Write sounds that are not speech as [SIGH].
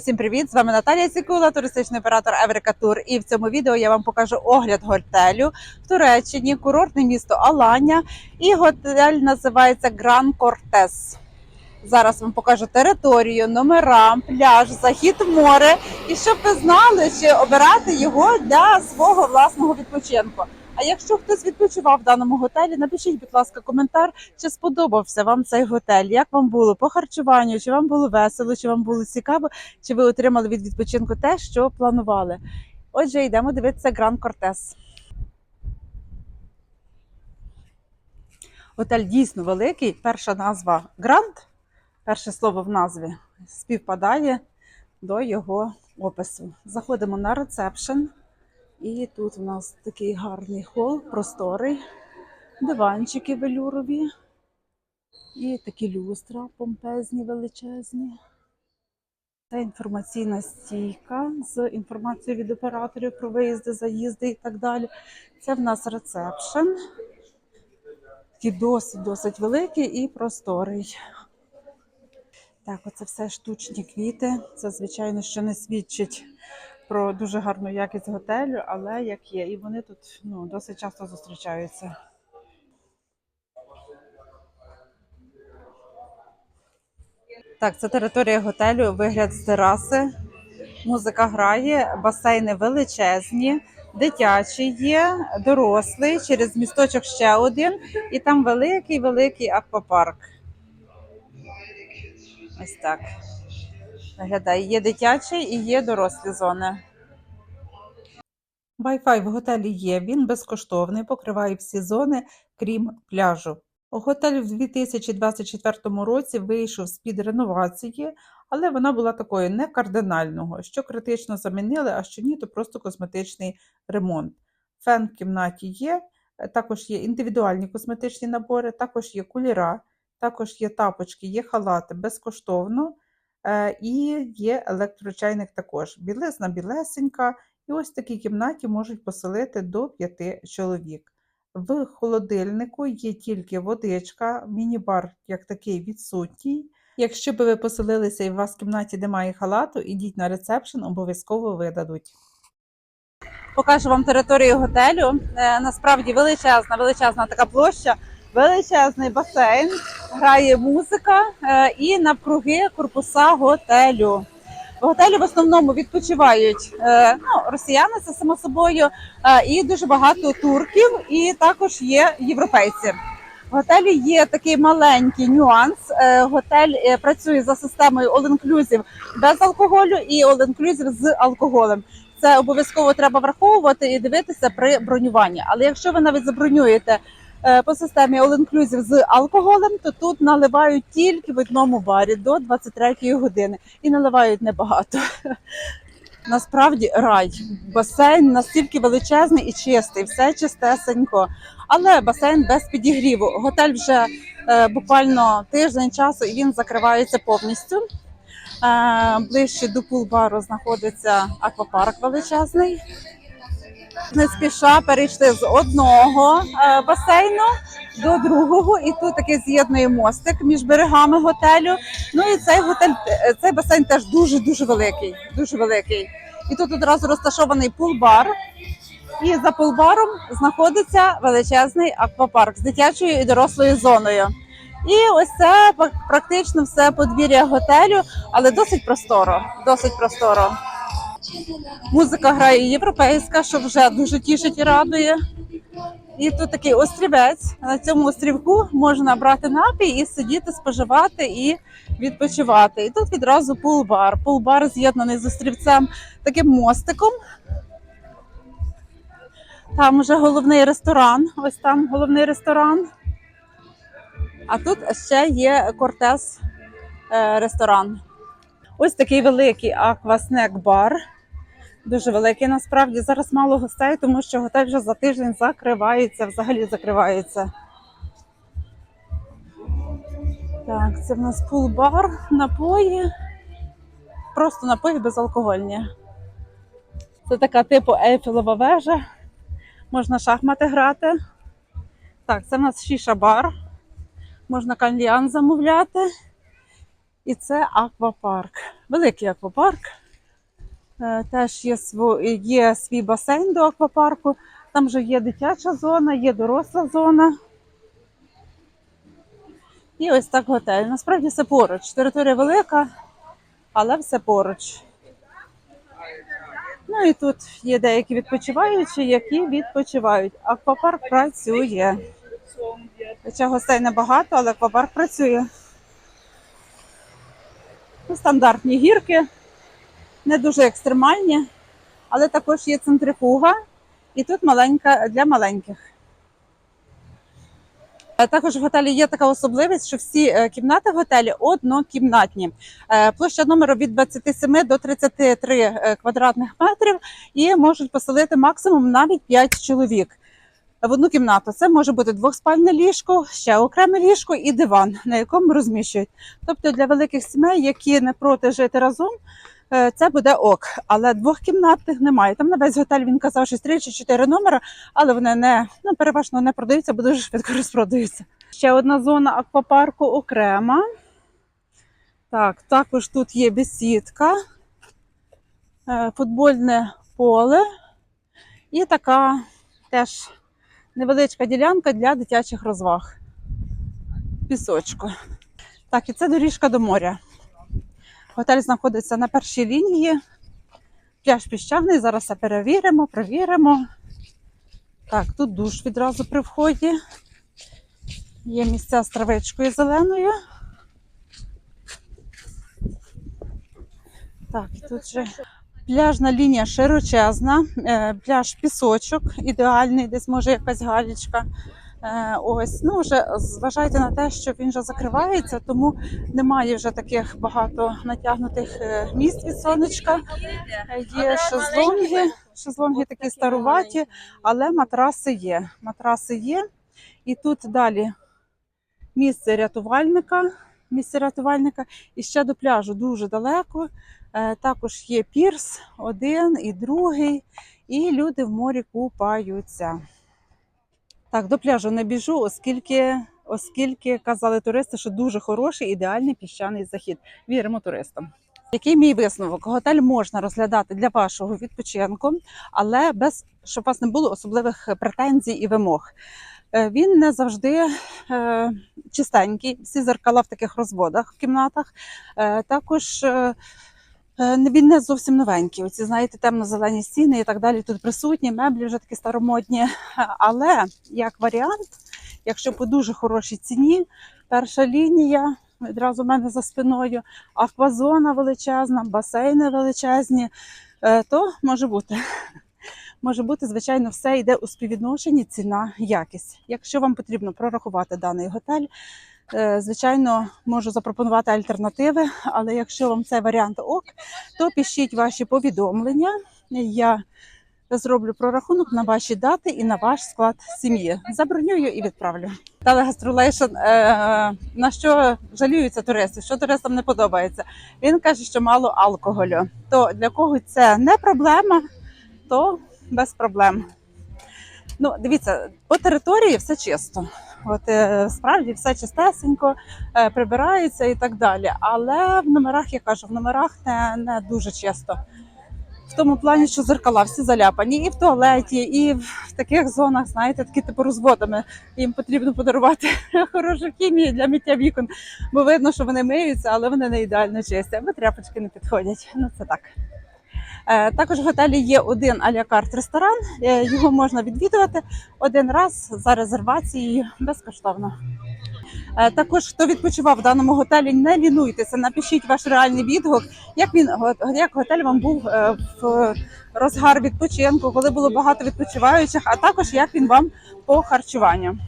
Всім привіт! З вами Наталія Цікула, туристичний оператор Еврика Тур. І в цьому відео я вам покажу огляд готелю в Туреччині, курортне місто Аланя. І готель називається Гран Кортес. Зараз вам покажу територію, номера, пляж, захід море. І щоб ви знали, чи обирати його для свого власного відпочинку. А якщо хтось відпочивав в даному готелі, напишіть, будь ласка, коментар, чи сподобався вам цей готель, як вам було по харчуванню, чи вам було весело, чи вам було цікаво, чи ви отримали від відпочинку те, що планували. Отже, йдемо дивитися Гран Кортес. Готель дійсно великий. Перша назва Гранд, перше слово в назві співпадає до його опису. Заходимо на ресепшн. І тут у нас такий гарний хол, просторий, диванчики велюрові і такі люстра помпезні, величезні. Це інформаційна стійка з інформацією від операторів про виїзди, заїзди і так далі. Це в нас ресепшн. Такий досить-досить великий і просторий. Так, оце все штучні квіти. Це, звичайно, що не свідчить про дуже гарну якість готелю, але як є. І вони тут ну, досить часто зустрічаються. Так, це територія готелю, вигляд з тераси. Музика грає, басейни величезні, дитячі є, дорослий, через місточок ще один, і там великий великий аквапарк. Ось так. Виглядає. Є дитячий і є дорослі зони. Wi-Fi в готелі є, він безкоштовний, покриває всі зони, крім пляжу. Готель в 2024 році вийшов з-під реновації, але вона була такою не кардинального. Що критично замінили, а що ні, то просто косметичний ремонт. Фен в кімнаті є, також є індивідуальні косметичні набори, також є куліра, також є тапочки, є халати безкоштовно. Е, І є електрочайник також. Білизна білесенька, і ось в такій кімнаті можуть поселити до п'яти чоловік. В холодильнику є тільки водичка, міні-бар як такий відсутній. Якщо би ви поселилися і у вас в кімнаті немає халату, ідіть на ресепшн, обов'язково видадуть. Покажу вам територію готелю. Е, Насправді величезна, величезна така площа, величезний басейн, грає музика е, і навкруги корпуса готелю. В готелі в основному відпочивають е, ну, росіяни, це само собою, е, і дуже багато турків, і також є європейці. В готелі є такий маленький нюанс. Готель працює за системою all-inclusive без алкоголю і all-inclusive з алкоголем. Це обов'язково треба враховувати і дивитися при бронюванні. Але якщо ви навіть забронюєте по системі all-inclusive з алкоголем, то тут наливають тільки в одному барі до 23 години і наливають небагато. [LAUGHS] Насправді рай. Басейн настільки величезний і чистий, все чистесенько. Але басейн без підігріву. Готель вже е, буквально тиждень часу і він закривається повністю. Е, ближче до пул-бару знаходиться аквапарк величезний. Не спіша перейшли з одного е, басейну до другого, і тут такий з'єднує мостик між берегами готелю. Ну і цей готель, е, цей басейн теж дуже дуже великий. Дуже великий. І тут одразу розташований пул-бар. І за пул-баром знаходиться величезний аквапарк з дитячою і дорослою зоною. І ось це практично все подвір'я готелю, але досить просторо. Досить просторо. Музика грає європейська, що вже дуже тішить і радує. І тут такий острівець. На цьому острівку можна брати напій і сидіти, споживати і відпочивати. І тут відразу пул-бар. Пул-бар з'єднаний з острівцем таким мостиком. Там вже головний ресторан. Ось там головний ресторан. А тут ще є Кортес ресторан. Ось такий великий акваснек-бар. Дуже великий насправді. Зараз мало гостей, тому що готель вже за тиждень закривається, взагалі закривається. Так, це в нас пул-бар, напої. Просто напої безалкогольні. Це така типу Ейфелева вежа. Можна шахмати грати. Так, це в нас шіша-бар. Можна кальян замовляти. І це аквапарк. Великий аквапарк. Е, Теж є, є свій басейн до аквапарку. Там вже є дитяча зона, є доросла зона. І ось так готель. Насправді все поруч. Територія велика, але все поруч. Ну і тут є деякі відпочиваючі, які відпочивають. Аквапарк працює. Хоча гостей небагато, але аквапарк працює. Ну, стандартні гірки, не дуже екстремальні, але також є центрифуга, і тут маленька для маленьких. Е, Також в готелі є така особливість, що всі е, кімнати в готелі однокімнатні. Е, Площа номеру від 27 до 33 е, квадратних метрів і можуть поселити максимум навіть 5 чоловік в одну кімнату. Це може бути двохспальне ліжко, ще окреме ліжко і диван, на якому розміщують. Тобто для великих сімей, які не проти жити разом, це буде ок. Але двохкімнатних немає. Там на весь готель він казав, що 3 чи 4 номера, але вони не ну, переважно не продаються, бо дуже швидко [LAUGHS] розпродаються. Ще одна зона аквапарку окрема. Так, також тут є бесідка, е, футбольне поле і така теж невеличка ділянка для дитячих розваг. Пісочку. Так, і це доріжка до моря. Готель знаходиться на першій лінії. Пляж піщаний. Зараз перевіримо, провіримо. Так, тут душ відразу при вході. Є місця з травичкою зеленою. Так, тут же пляжна лінія широчезна, е, пляж пісочок, ідеальний, десь може якась галічка. Е, Ось, ну вже зважайте на те, що він вже закривається, тому немає вже таких багато натягнутих е, місць від сонечка. Е, Є шезлонги, шезлонги такі старуваті, але матраси є. Матраси є. І тут далі місце рятувальника. Місце рятувальника і ще до пляжу дуже далеко. Також є пірс, один і другий, і люди в морі купаються. Так, до пляжу не біжу, оскільки, оскільки казали туристи, що дуже хороший, ідеальний піщаний захід. Віримо туристам. Який мій висновок? Готель можна розглядати для вашого відпочинку, але без щоб у вас не було особливих претензій і вимог. Е, Він не завжди е, чистенький, всі зеркала в таких розводах в кімнатах. Е, також е, він не зовсім новенький. Оці, знаєте, темно-зелені стіни і так далі тут присутні, меблі вже такі старомодні. [LAUGHS] Але як варіант, якщо по дуже хорошій ціні, перша лінія. Відразу в мене за спиною аквазона величезна, басейни величезні, е, то може бути. [LAUGHS] Може бути, звичайно, все йде у співвідношенні ціна, якість. Якщо вам потрібно прорахувати даний готель, е, звичайно, можу запропонувати альтернативи, але якщо вам цей варіант ок, то пишіть ваші повідомлення. Я зроблю прорахунок на ваші дати і на ваш склад сім'ї. Забронюю і відправлю. Телегастролейшн, е, на що жаліються туристи, що туристам не подобається. Він каже, що мало алкоголю. То для кого це не проблема, то без проблем. Ну, дивіться, по території все чисто. От е, справді все чистесенько, е, прибирається і так далі. Але в номерах, я кажу, в номерах не, не дуже чисто. В тому плані, що зеркала всі заляпані, і в туалеті, і в таких зонах, знаєте, такі типу розводами. Їм потрібно подарувати [LAUGHS] хорошу хімію для миття вікон, бо видно, що вони миються, але вони не ідеально чисті, або тряпочки не підходять. Ну це так. Е, Також в готелі є один алякарт ресторан. Е, Його можна відвідувати один раз за резервацією безкоштовно. Е, Також хто відпочивав в даному готелі, не лінуйтеся, напишіть ваш реальний відгук, як він як готель вам був в розгар відпочинку, коли було багато відпочиваючих, а також як він вам по харчуванню.